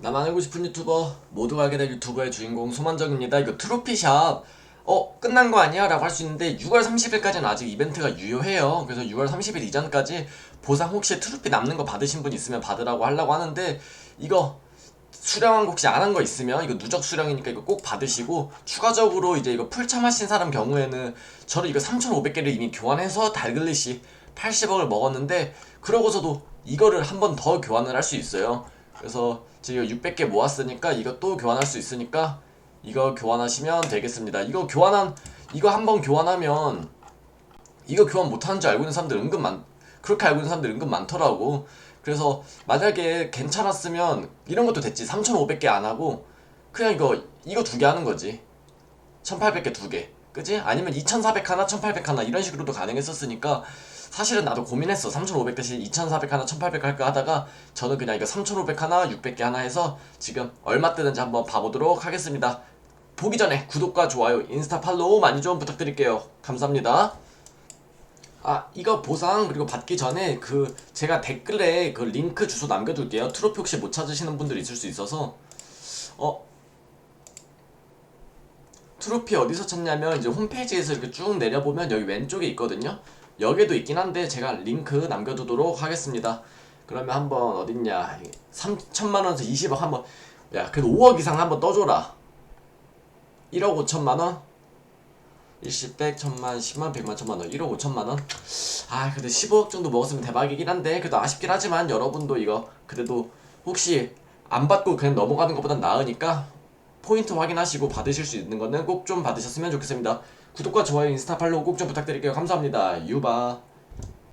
나만 알고 싶은 유튜버 모두가 알게 될 유튜버의 주인공 소만정입니다. 이거 트로피샵 어 끝난 거 아니야? 라고 할 수 있는데 6월 30일까지는 아직 이벤트가 유효해요. 그래서 6월 30일 이전까지 보상 혹시 트로피 남는 거 받으신 분 있으면 받으라고 하려고 하는데 이거 수령한 거 혹시 안 한 거 있으면 이거 누적 수령이니까 이거 꼭 받으시고 추가적으로 이제 이거 풀참하신 사람 경우에는 저는 이거 3,500개를 이미 교환해서 달글리시 80억을 먹었는데 그러고서도 이거를 한 번 더 교환을 할 수 있어요. 그래서 지금 600개 모았으니까 이거 또 교환할 수 있으니까 이거 교환하시면 되겠습니다. 이거 교환한 이거 한번 교환하면 이거 교환 못하는 줄 알고 있는 사람들 은근 많 그렇게 알고 있는 사람들 은근 많더라고. 그래서 만약에 괜찮았으면 이런 것도 됐지. 3,500개 안 하고 그냥 이거 이거 두 개 하는 거지. 1,800개 두 개. 그지? 아니면 2,400 하나, 1,800 하나 이런 식으로도 가능했었으니까 사실은 나도 고민했어. 3,500 대신 2,400 하나, 1,800 할까 하다가 저는 그냥 이거 3,500 하나, 600개 하나 해서 지금 얼마 뜨는지 한번 봐보도록 하겠습니다. 보기 전에 구독과 좋아요, 인스타 팔로우 많이 좀 부탁드릴게요. 감사합니다. 아 이거 보상 그리고 받기 전에 그 제가 댓글에 그 링크 주소 남겨둘게요. 트로피 혹시 못 찾으시는 분들 있을 수 있어서 어 트로피 어디서 찾냐면 이제 홈페이지에서 이렇게 쭉 내려보면 여기 왼쪽에 있거든요. 여기도 있긴 한데 제가 링크 남겨두도록 하겠습니다. 그러면 한번 어딨냐 3천만 원에서 20억 한번 야 그래도 5억 이상 한번 떠줘라 1억 5천만 원 일십, 백, 천만, 십만, 백만, 천만 원, 1억 5천만 원. 아, 근데 15억 정도 먹었으면 대박이긴 한데 그래도 아쉽긴 하지만 여러분도 이거 그래도 혹시 안 받고 그냥 넘어가는 것보단 나으니까 포인트 확인하시고 받으실 수 있는 거는 꼭 좀 받으셨으면 좋겠습니다. 구독과 좋아요, 인스타 팔로우 꼭 좀 부탁드릴게요. 감사합니다. 유바.